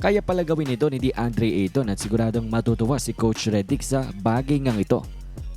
Kaya pala gawin ito ni DeAndre Ayton at siguradong matutuwa si Coach Redick sa bagay ngang ito.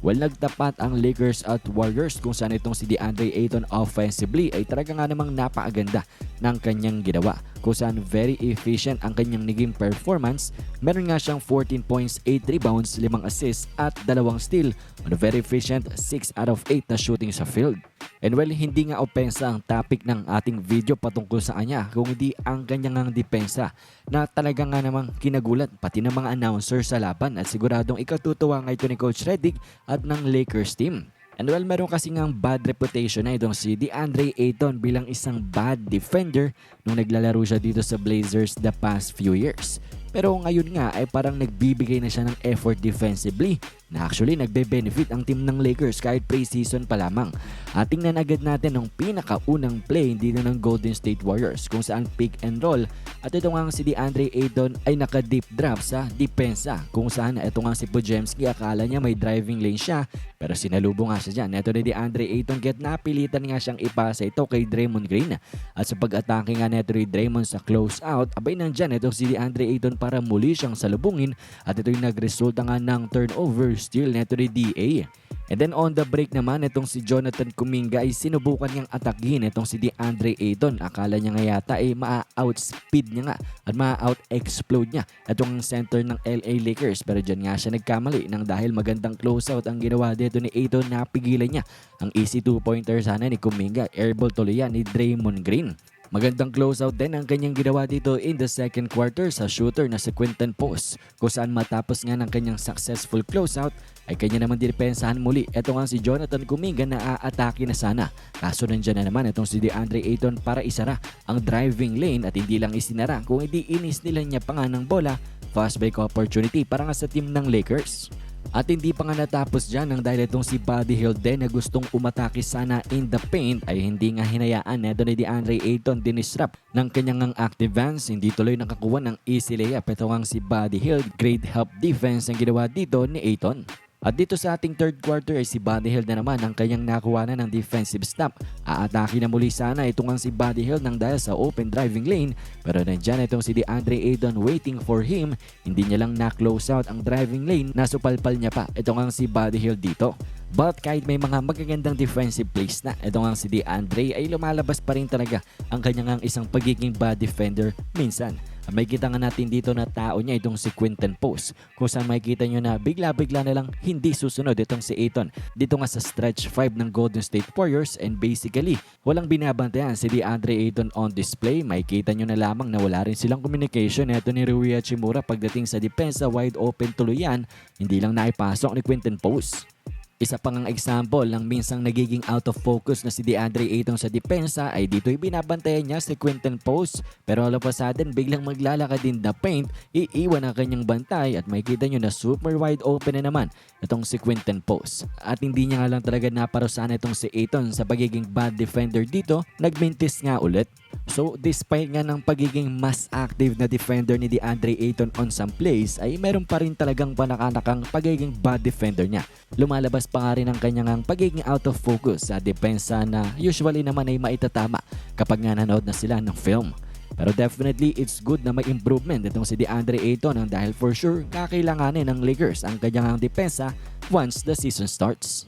Well, nagtapat ang Lakers at Warriors kung saan itong si DeAndre Ayton offensively ay talaga nga namang napakaganda ng kanyang ginawa. Kung saan very efficient ang kanyang naging performance. Meron nga siyang 14 points, 8 rebounds, 5 assists at 2 steal on a very efficient 6 out of 8 na shooting sa field. And well, hindi nga opensa ang topic ng ating video patungkol sa kanya kung hindi ang kanyang depensa na talaga nga namang kinagulat pati ng mga announcer sa laban at siguradong ikatutuwa nga ito ni Coach Redick at ng Lakers team. And well, meron kasi ngang bad reputation na itong si DeAndre Ayton bilang isang bad defender nung naglalaro siya dito sa Blazers the past few years. Pero ngayon nga ay parang nagbibigay na siya ng effort defensively na actually nagbe-benefit ang team ng Lakers kahit preseason pa lamang. At tingnan agad natin ang pinakaunang play dito ng Golden State Warriors kung saan pick and roll at ito nga si DeAndre Ayton ay naka-deep drop sa depensa kung saan ito nga si Pujemski akala niya may driving lane siya pero sinalubong nga siya dyan. Ito ni DeAndre Ayton get napilitan nga siyang ipasa ito kay Draymond Green at sa pag-atake nga neto ni Draymond sa close out abay nandyan ito si DeAndre Ayton para muli siyang salubungin at ito yung nagresulta nga ng turnover steal neto ni DA. And then on the break naman, itong si Jonathan Kuminga ay sinubukan niyang atakihin itong si DeAndre Ayton. Akala niya nga yata ay ma-outspeed niya nga at ma-out-explode niya itong center ng LA Lakers. Pero dyan nga siya nagkamali nang dahil magandang closeout ang ginawa dito ni Ayton napigilan niya ang easy two-pointer sana ni Kuminga. Airball tuloy yan ni Draymond Green. Magandang closeout din ang kanyang ginawa dito in the second quarter sa shooter na si Quinton Post kung saan matapos nga ng kanyang successful closeout ay kanya naman dinepensahan muli. Ito nga si Jonathan Kuminga na aatake na sana. Kaso nandyan na naman itong si DeAndre Ayton para isara ang driving lane at hindi lang isinara kung hindi inis nila niya pa nga ng bola fast break opportunity para nga sa team ng Lakers. At hindi pa nga natapos dyan nang dahil itong si Buddy Hill din na gustong umatake sana in the paint ay hindi nga hinayaan neto ni DeAndre Ayton dinisrupt ng kanyang ang active Vance. Hindi tuloy nakakuha ng easy layup. Ito ang si Buddy Hill. Great help defense ang ginawa dito ni Ayton. At dito sa ating third quarter ay si Buddy Hill na naman ang kanyang nakuha na ng defensive stop. Aatake na muli sana itong ang si Buddy Hill nang dahil sa open driving lane pero nandyan itong si DeAndre Ayton waiting for him. Hindi niya lang na-close out ang driving lane, nasupalpal niya pa itong ang si Buddy Hill dito. But kahit may mga magagandang defensive plays na, ito nga si DeAndre ay lumalabas pa rin talaga ang kanyang isang pagiging bad defender minsan. May kita nga natin dito na tao niya itong si Quinton Post kung saan makikita nyo na bigla-bigla na lang hindi susunod itong si Ayton dito nga sa stretch 5 ng Golden State Warriors and basically walang binabantayan si DeAndre Ayton on display. Makikita nyo na lamang na wala rin silang communication ito ni Rui Hachimura pagdating sa depensa wide open tuloy yan hindi lang naipasok ni Quinton Post. Isa pang ang example ng minsang nagiging out of focus na si DeAndre Ayton sa depensa ay dito'y binabantayan niya si Quinton Post pero all of a sudden biglang maglalakad din the paint, iiwan ang kanyang bantay at makikita nyo na super wide open na naman itong si Quinton Post. At hindi niya nga lang talaga naparusahan itong si Ayton sa pagiging bad defender dito, nagmintis nga ulit. So despite nga ng pagiging mas active na defender ni DeAndre Ayton on some plays ay meron pa rin talagang panakanakang pagiging bad defender niya. Lumalabas pa nga rin ang kanyang pagiging out of focus sa depensa na usually naman ay maitatama kapag nga nanood na sila ng film. Pero definitely it's good na may improvement itong si DeAndre Ayton dahil for sure kakailanganin ng Lakers ang kanyang depensa once the season starts.